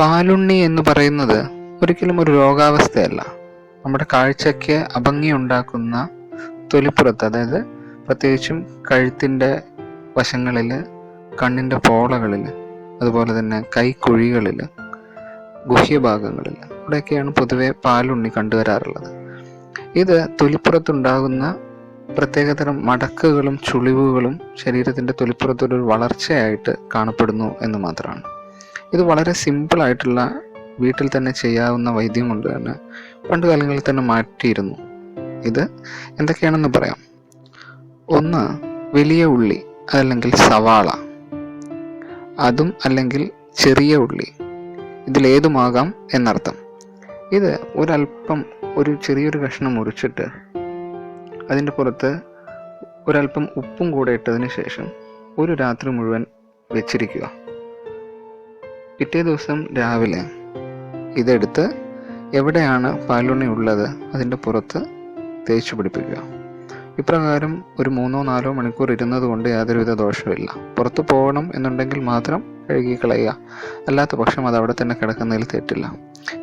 പാലുണ്ണി എന്ന് പറയുന്നത് ഒരിക്കലും ഒരു രോഗാവസ്ഥയല്ല. നമ്മുടെ കാഴ്ചയ്ക്ക് അഭംഗി ഉണ്ടാക്കുന്ന തൊലിപ്പുറത്ത് അതായത് പ്രത്യേകിച്ചും കഴുത്തിന്റെ വശങ്ങളിൽ കണ്ണിന്റെ പോളകളിൽ അതുപോലെ തന്നെ കൈക്കുഴികളിൽ ഗുഹ്യഭാഗങ്ങളിൽ ഇവിടെയൊക്കെയാണ് പൊതുവെ പാലുണ്ണി കണ്ടുവരാറുള്ളത്. ഇത് തൊലിപ്പുറത്തുണ്ടാകുന്ന പ്രത്യേകതരം മടക്കുകളും ചുളിവുകളും ശരീരത്തിന്റെ തൊലിപ്പുറത്തൊരു വളർച്ചയായിട്ട് കാണപ്പെടുന്നു എന്ന് മാത്രമാണ്. ഇത് വളരെ സിമ്പിൾ ആയിട്ടുള്ള വീട്ടിൽ തന്നെ ചെയ്യാവുന്ന വൈദ്യം കൊണ്ട് തന്നെ പണ്ട് കാലങ്ങളിൽ തന്നെ മാറ്റിയിരുന്നു. ഇത് എന്തൊക്കെയാണെന്ന് പറയാം. ഒന്ന് വലിയ ഉള്ളി അതല്ലെങ്കിൽ സവാള. അതും അല്ലെങ്കിൽ ചെറിയ ഉള്ളി. ഇതിലേതുമാകാം എന്നർത്ഥം. ഇത് ഒരല്പം ഒരു ചെറിയൊരു കഷ്ണം മുറിച്ചിട്ട് അതിന്റെ പുറത്ത് ഒരല്പം ഉപ്പും കൂടെ ഇട്ടതിന് ശേഷം ഒരു രാത്രി മുഴുവൻ വെച്ചിരിക്കുക. പിറ്റേ ദിവസം രാവിലെ ഇതെടുത്ത് എവിടെയാണ് പാലുണ്ണി ഉള്ളത് അതിന്റെ പുറത്ത് തേച്ച് പിടിപ്പിക്കുക. ഇപ്രകാരം ഒരു മൂന്നോ നാലോ മണിക്കൂർ ഇരുന്നത് കൊണ്ട് യാതൊരുവിധ ദോഷമില്ല പുറത്ത് പോകണം എന്നുണ്ടെങ്കിൽ മാത്രം കഴുകി കളയുക അല്ലാത്ത പക്ഷം അത് അവിടെ തന്നെ കിടക്കുന്നതിൽ തെറ്റില്ല.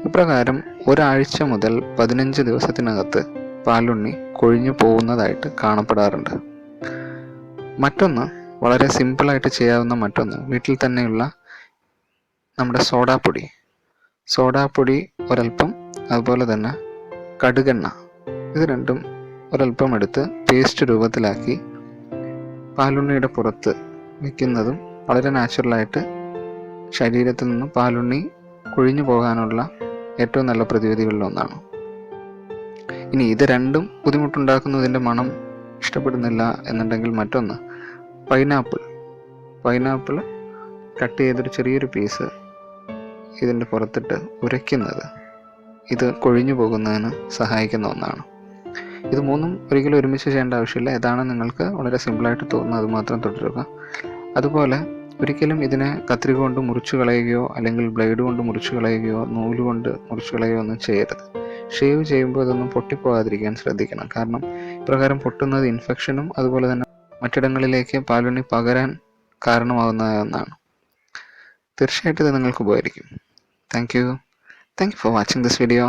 ഇപ്രകാരം ഒരാഴ്ച മുതൽ പതിനഞ്ച് ദിവസത്തിനകത്ത് പാലുണ്ണി കൊഴിഞ്ഞു പോകുന്നതായിട്ട് കാണപ്പെടാറുണ്ട്. മറ്റൊന്ന് വളരെ സിമ്പിളായിട്ട് ചെയ്യാവുന്ന മറ്റൊന്ന് വീട്ടിൽ തന്നെയുള്ള നമ്മുടെ സോഡാപ്പൊടി. സോഡാപ്പൊടി ഒരൽപ്പം അതുപോലെ തന്നെ കടുകെണ്ണ. ഇത് രണ്ടും ഒരൽപ്പം എടുത്ത് പേസ്റ്റ് രൂപത്തിലാക്കി പാലുണ്ണിയുടെ പുറത്ത് വയ്ക്കുന്നതും വളരെ നാച്ചുറലായിട്ട് ശരീരത്തിൽ നിന്ന് പാലുണ്ണി കൊഴിഞ്ഞു പോകാനുള്ള ഏറ്റവും നല്ല പ്രതിവിധികളിൽ ഒന്നാണ്. ഇനി ഇത് രണ്ടും ബുദ്ധിമുട്ടുണ്ടാക്കുന്നതിന്റെ മണം ഇഷ്ടപ്പെടുന്നില്ല എന്നുണ്ടെങ്കിൽ മറ്റൊന്ന് പൈനാപ്പിൾ. പൈനാപ്പിൾ കട്ട് ചെയ്തൊരു ചെറിയൊരു പീസ് ഇതിന്റെ പുറത്തിട്ട് ഉരയ്ക്കുന്നത്. ഇത് കൊഴിഞ്ഞു പോകുന്നതിന് സഹായിക്കുന്ന ഒന്നാണ്. ഇത് മൂന്നും ഒരിക്കലും ഒരുമിച്ച് ചെയ്യേണ്ട ആവശ്യമില്ല. ഏതാണ് നിങ്ങൾക്ക് വളരെ സിമ്പിളായിട്ട് തോന്നുന്നത്. അതുമാത്രം തുടരുക. അതുപോലെ ഒരിക്കലും ഇതിനെ കത്രിക കൊണ്ട് മുറിച്ചു കളയുകയോ അല്ലെങ്കിൽ ബ്ലേഡ് കൊണ്ട് മുറിച്ചു കളയുകയോ നൂൽ കൊണ്ട് മുറിച്ചു കളയുകയോ ഒന്നും ചെയ്യരുത്. ഷേവ് ചെയ്യുമ്പോൾ ഇതൊന്നും പൊട്ടിപ്പോകാതിരിക്കാൻ ശ്രദ്ധിക്കണം. കാരണം ഇപ്രകാരം പൊട്ടുന്നത് ഇൻഫെക്ഷനും അതുപോലെ തന്നെ മറ്റിടങ്ങളിലേക്ക് പാലുണ്ണി പകരാൻ കാരണമാകുന്ന ഒന്നാണ്. തീർച്ചയായിട്ടും ഇത് നിങ്ങൾക്ക് ഉപകരിക്കും. Thank you thank you for watching this video